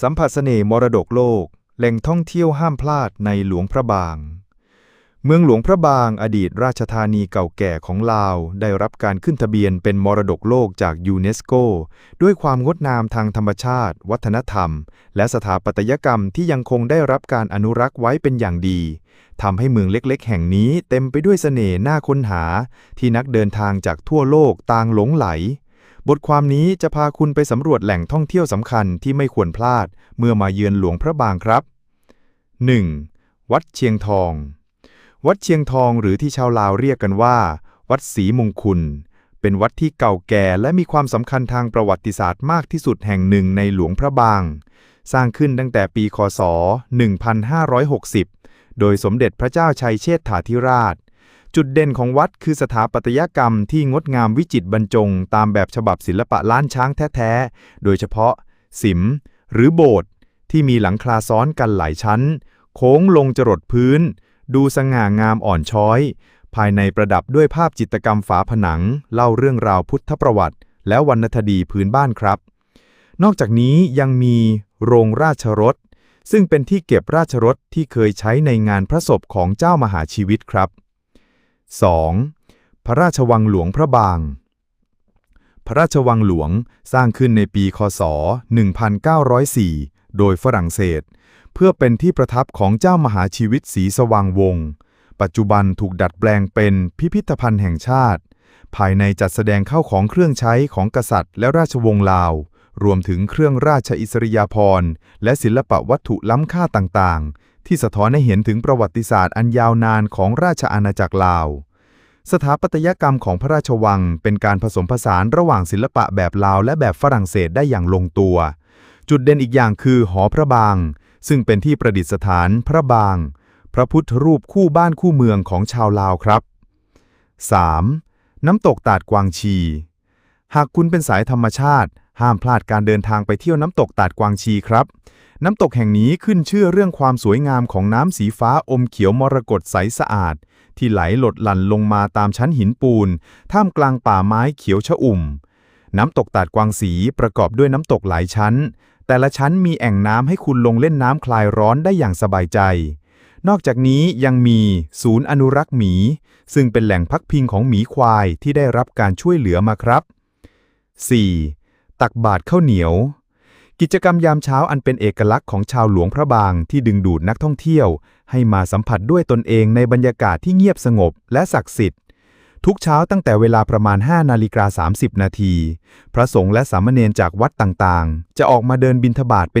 สัมผัสเสน่ห์มรดกโลก แหล่งท่องเที่ยวห้ามพลาดในหลวงพระบาง เมืองหลวงพระบางอดีตราชธานีเก่าแก่ของลาว ได้รับการขึ้นทะเบียนเป็นมรดกโลกจากยูเนสโก ด้วยความงดงามทางธรรมชาติ วัฒนธรรม และสถาปัตยกรรมที่ยังคงได้รับการอนุรักษ์ไว้เป็นอย่างดีทำให้เมืองเล็กๆ แห่งนี้เต็มไปด้วยเสน่ห์น่าค้นหา ที่นักเดินทางจากทั่วโลกต่างหลงไหล บทความนี้จะพาคุณไปสำรวจแหล่งท่องเที่ยวสำคัญที่ไม่ควรพลาด เมื่อมาเยือนหลวงพระบางครับ 1. วัดเชียงทอง วัดเชียงทองหรือที่ชาวลาวเรียกกันว่า วัดศรีมงคุณเป็นวัดที่เก่าแก่และมีความสำคัญทางประวัติศาสตร์มากที่สุดแห่งหนึ่งในหลวงพระบาง สร้างขึ้นตั้งแต่ปีคศ 1560 โดยสมเด็จพระเจ้าชัยเชษฐาธิราช จุดเด่นของวัดคือสถาปัตยกรรมที่งดงามวิจิตรบรรจง ตามแบบฉบับศิลปะล้านช้างแท้ๆ โดยเฉพาะ สิม หรือโบสถ์ที่มีหลังคาซ้อนกันหลายชั้น โค้งลงจรดพื้น ดูสง่างามอ่อนช้อย ภายในประดับด้วยภาพจิตรกรรมฝาผนัง เล่าเรื่องราวพุทธประวัติ และวรรณคดีพื้นบ้านครับ นอกจากนี้ยังมีโรงราชรถ ซึ่งเป็นที่เก็บราชรถที่เคยใช้ในงานพระศพของเจ้ามหาชีวิตครับ 2. พระราชวังหลวงพระบาง พระราชวังหลวงสร้างขึ้นในปีคศ 1904 โดยฝรั่งเศส เพื่อเป็นที่ประทับของเจ้ามหาชีวิตศรีสว่างวงศ์ปัจจุบันถูกดัดแปลงเป็นพิพิธภัณฑ์แห่งชาติ ภายในจัดแสดงเข้าของเครื่องใช้ของกษัตริย์และราชวงศ์ลาว รวมถึงเครื่องราชอิสริยาภรณ์และศิลปะวัตถุล้ำค่าต่างๆ ที่สะท้อนให้เห็นถึงประวัติศาสตร์อันยาวนานของราชอาณาจักรลาว สถาปัตยกรรมของพระราชวัง เป็นการผสมผสานระหว่างศิลปะแบบลาวและแบบฝรั่งเศสได้อย่างลงตัว จุดเด่นอีกอย่างคือหอพระบาง ซึ่งเป็นที่ประดิษฐานพระบาง พระพุทธรูปคู่บ้านคู่เมืองของชาวลาวครับ 3. น้ำตกตาดกวางชี หากคุณเป็นสายธรรมชาติ ห้ามพลาดการเดินทางไปเที่ยวน้ำตกตาดกวางชีครับ น้ำตกแห่งนี้ขึ้นชื่อเรื่องความสวยงามของน้ำสีฟ้าอมเขียวมรกตใสสะอาด ที่ไหลหลดหลั่นลงมาตามชั้นหินปูน ท่ามกลางป่าไม้เขียวชอุ่ม น้ำตกตาดกวางสีประกอบด้วยน้ำตกหลายชั้น แต่ละชั้นมีแอ่งน้ำให้คุณลงเล่นน้ำคลายร้อนได้อย่างสบายใจ นอกจากนี้ยังมีศูนย์อนุรักษ์หมี ซึ่งเป็นแหล่งพักพิงของหมีควายที่ได้รับการช่วยเหลือมาครับ 4. ตักบาตรข้าวเหนียว กิจกรรมยามเช้าอันเป็นเอกลักษณ์ของชาวหลวงพระบางที่ดึงดูดนักท่องเที่ยว ให้มาสัมผัสด้วยตนเองในบรรยากาศที่เงียบสงบและศักดิ์สิทธิ์ ทุกเช้าตั้งแต่เวลาประมาณ 5 นาฬิกา 30 นาที พระสงฆ์และสามเณรจากวัดต่างๆ จะออกมาเดินบิณฑบาตเป็น